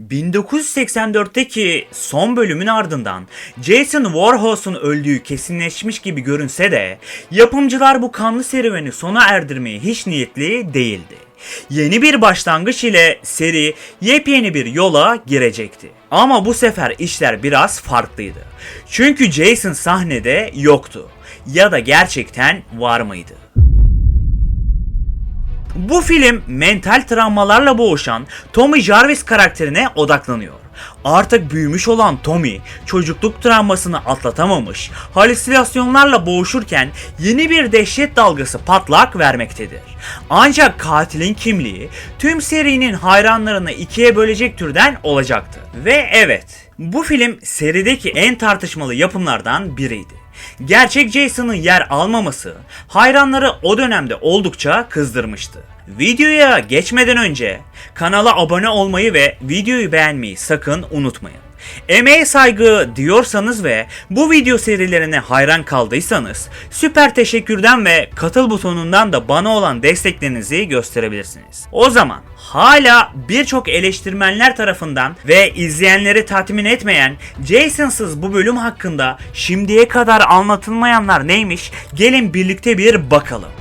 1984'teki son bölümün ardından Jason Voorhees'un öldüğü kesinleşmiş gibi görünse de yapımcılar bu kanlı serüveni sona erdirmeye hiç niyetli değildi. Yeni bir başlangıç ile seri yepyeni bir yola girecekti. Ama bu sefer işler biraz farklıydı. Çünkü Jason sahnede yoktu. Ya da gerçekten var mıydı? Bu film mental travmalarla boğuşan Tommy Jarvis karakterine odaklanıyor. Artık büyümüş olan Tommy, çocukluk travmasını atlatamamış, halüsinasyonlarla boğuşurken yeni bir dehşet dalgası patlak vermektedir. Ancak katilin kimliği tüm serinin hayranlarını ikiye bölecek türden olacaktı. Ve evet, bu film serideki en tartışmalı yapımlardan biriydi. Gerçek Jason'ın yer almaması hayranları o dönemde oldukça kızdırmıştı. Videoya geçmeden önce kanala abone olmayı ve videoyu beğenmeyi sakın unutmayın. Emeğe saygı diyorsanız ve bu video serilerine hayran kaldıysanız süper teşekkürden ve katıl butonundan da bana olan desteklerinizi gösterebilirsiniz. O zaman hala birçok eleştirmenler tarafından ve izleyenleri tatmin etmeyen Jason'sız bu bölüm hakkında şimdiye kadar anlatılmayanlar neymiş gelin birlikte bir bakalım.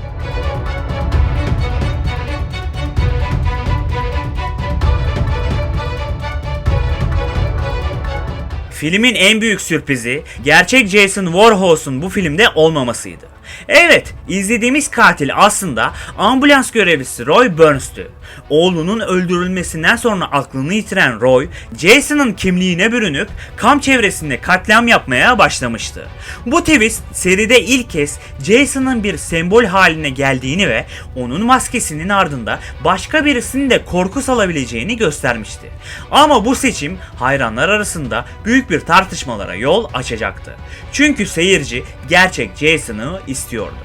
Filmin en büyük sürprizi gerçek Jason Voorhees'un bu filmde olmamasıydı. Evet, izlediğimiz katil aslında ambulans görevlisi Roy Burns'tü. Oğlunun öldürülmesinden sonra aklını yitiren Roy, Jason'ın kimliğine bürünüp kamp çevresinde katliam yapmaya başlamıştı. Bu twist seride ilk kez Jason'ın bir sembol haline geldiğini ve onun maskesinin ardında başka birisinin de korku salabileceğini göstermişti. Ama bu seçim hayranlar arasında büyük bir tartışmalara yol açacaktı. Çünkü seyirci gerçek Jason'ı istiyordu.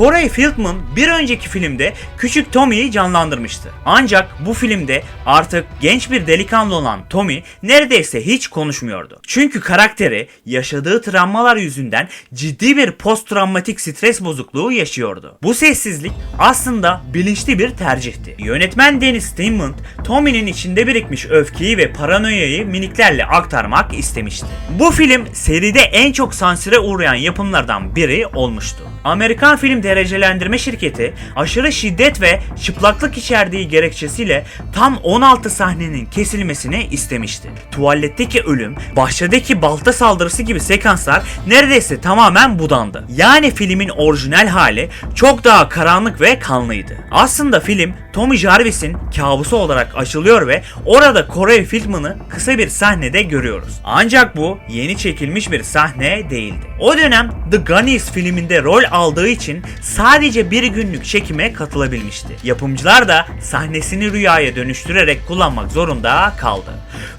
Corey Feldman bir önceki filmde küçük Tommy'yi canlandırmıştı. Ancak bu filmde artık genç bir delikanlı olan Tommy neredeyse hiç konuşmuyordu. Çünkü karakteri yaşadığı travmalar yüzünden ciddi bir post travmatik stres bozukluğu yaşıyordu. Bu sessizlik aslında bilinçli bir tercihti. Yönetmen Dennis Steinman, Tommy'nin içinde birikmiş öfkeyi ve paranoyayı miniklerle aktarmak istemişti. Bu film seride en çok sansüre uğrayan yapımlardan biri olmuştu. Amerikan Film Derecelendirme Şirketi aşırı şiddet ve çıplaklık içerdiği gerekçesiyle tam 16 sahnenin kesilmesini istemişti. Tuvaletteki ölüm, bahçedeki balta saldırısı gibi sekanslar neredeyse tamamen budandı. Yani filmin orijinal hali çok daha karanlık ve kanlıydı. Aslında film Tommy Jarvis'in kabusu olarak açılıyor ve orada Corey Feldman'ı kısa bir sahnede görüyoruz. Ancak bu yeni çekilmiş bir sahne değildi. O dönem The Goonies filminde rol aldığı için sadece bir günlük çekime katılabilmişti. Yapımcılar da sahnesini rüyaya dönüştürerek kullanmak zorunda kaldı.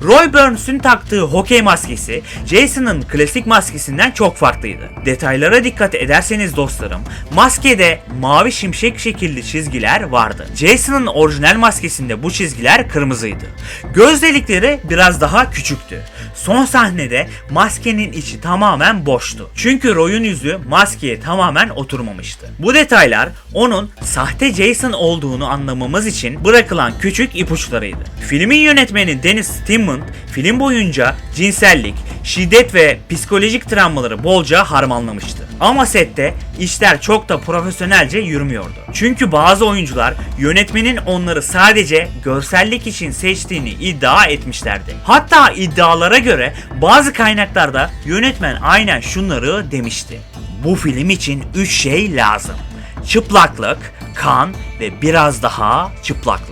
Roy Burns'ün taktığı hokey maskesi Jason'ın klasik maskesinden çok farklıydı. Detaylara dikkat ederseniz dostlarım, maskede mavi şimşek şekilli çizgiler vardı. Jason'ın orijinal maskesinde bu çizgiler kırmızıydı. Göz delikleri biraz daha küçüktü. Son sahnede maskenin içi tamamen boştu. Çünkü Roy'un yüzü maskeye tamamen oturmamıştı. Bu detaylar onun sahte Jason olduğunu anlamamız için bırakılan küçük ipuçlarıydı. Filmin yönetmeni Dennis Steinman film boyunca cinsellik, şiddet ve psikolojik travmaları bolca harmanlamıştı. Ama sette işler çok da profesyonelce yürümüyordu. Çünkü bazı oyuncular yönetmenin onları sadece görsellik için seçtiğini iddia etmişlerdi. Hatta iddialara göre bazı kaynaklarda yönetmen aynen şunları demişti. Bu film için 3 şey lazım. Çıplaklık, kan ve biraz daha çıplaklık.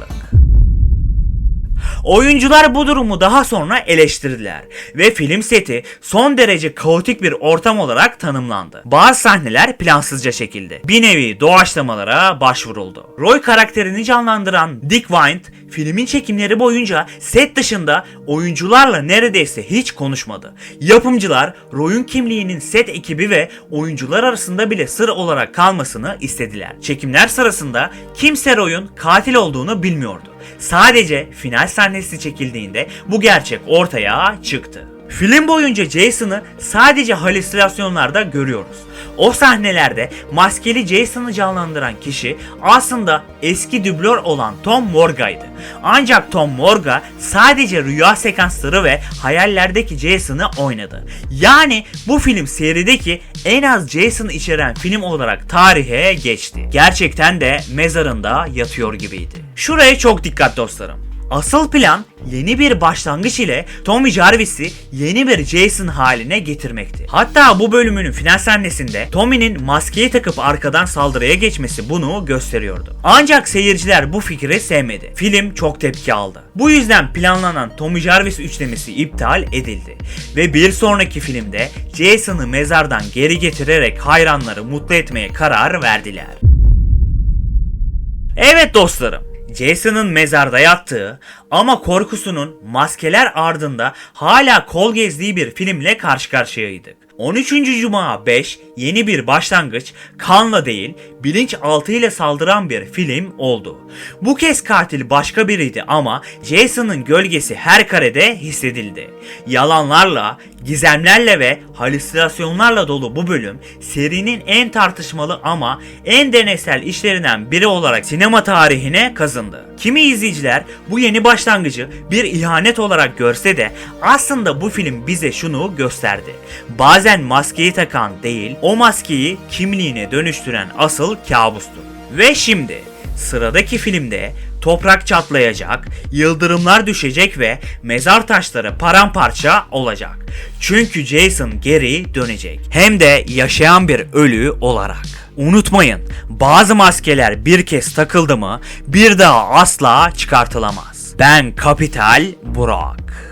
Oyuncular bu durumu daha sonra eleştirdiler ve film seti son derece kaotik bir ortam olarak tanımlandı. Bazı sahneler plansızca çekildi. Bir nevi doğaçlamalara başvuruldu. Roy karakterini canlandıran Dick Wynd filmin çekimleri boyunca set dışında oyuncularla neredeyse hiç konuşmadı. Yapımcılar Roy'un kimliğinin set ekibi ve oyuncular arasında bile sır olarak kalmasını istediler. Çekimler sırasında kimse Roy'un katil olduğunu bilmiyordu. Sadece final sahnesi çekildiğinde bu gerçek ortaya çıktı. Film boyunca Jason'ı sadece halüsinasyonlarda görüyoruz. O sahnelerde maskeli Jason'ı canlandıran kişi aslında eski dublör olan Tom Morga'ydı. Ancak Tom Morga sadece rüya sekansları ve hayallerdeki Jason'ı oynadı. Yani bu film serideki en az Jason içeren film olarak tarihe geçti. Gerçekten de mezarında yatıyor gibiydi. Şuraya çok dikkat dostlarım. Asıl plan yeni bir başlangıç ile Tommy Jarvis'i yeni bir Jason haline getirmekti. Hatta bu bölümünün final sahnesinde Tommy'nin maskeyi takıp arkadan saldırıya geçmesi bunu gösteriyordu. Ancak seyirciler bu fikri sevmedi. Film çok tepki aldı. Bu yüzden planlanan Tommy Jarvis üçlemesi iptal edildi. Ve bir sonraki filmde Jason'ı mezardan geri getirerek hayranları mutlu etmeye karar verdiler. Evet dostlarım. Jason'ın mezarda yattığı ama korkusunun maskeler ardında hala kol gezdiği bir filmle karşı karşıyaydık. 13. Cuma 5 yeni bir başlangıç kanla değil bilinçaltı ile saldıran bir film oldu. Bu kez katil başka biriydi ama Jason'ın gölgesi her karede hissedildi. Yalanlarla, gizemlerle ve halüsinasyonlarla dolu bu bölüm serinin en tartışmalı ama en deneysel işlerinden biri olarak sinema tarihine kazındı. Kimi izleyiciler bu yeni başlangıcı bir ihanet olarak görse de aslında bu film bize şunu gösterdi. Bazen maskeyi takan değil, o maskeyi kimliğine dönüştüren asıl kabustur. Ve şimdi sıradaki filmde toprak çatlayacak, yıldırımlar düşecek ve mezar taşları paramparça olacak. Çünkü Jason geri dönecek. Hem de yaşayan bir ölü olarak. Unutmayın, bazı maskeler bir kez takıldı mı bir daha asla çıkartılamaz. Ben Kapital Burak.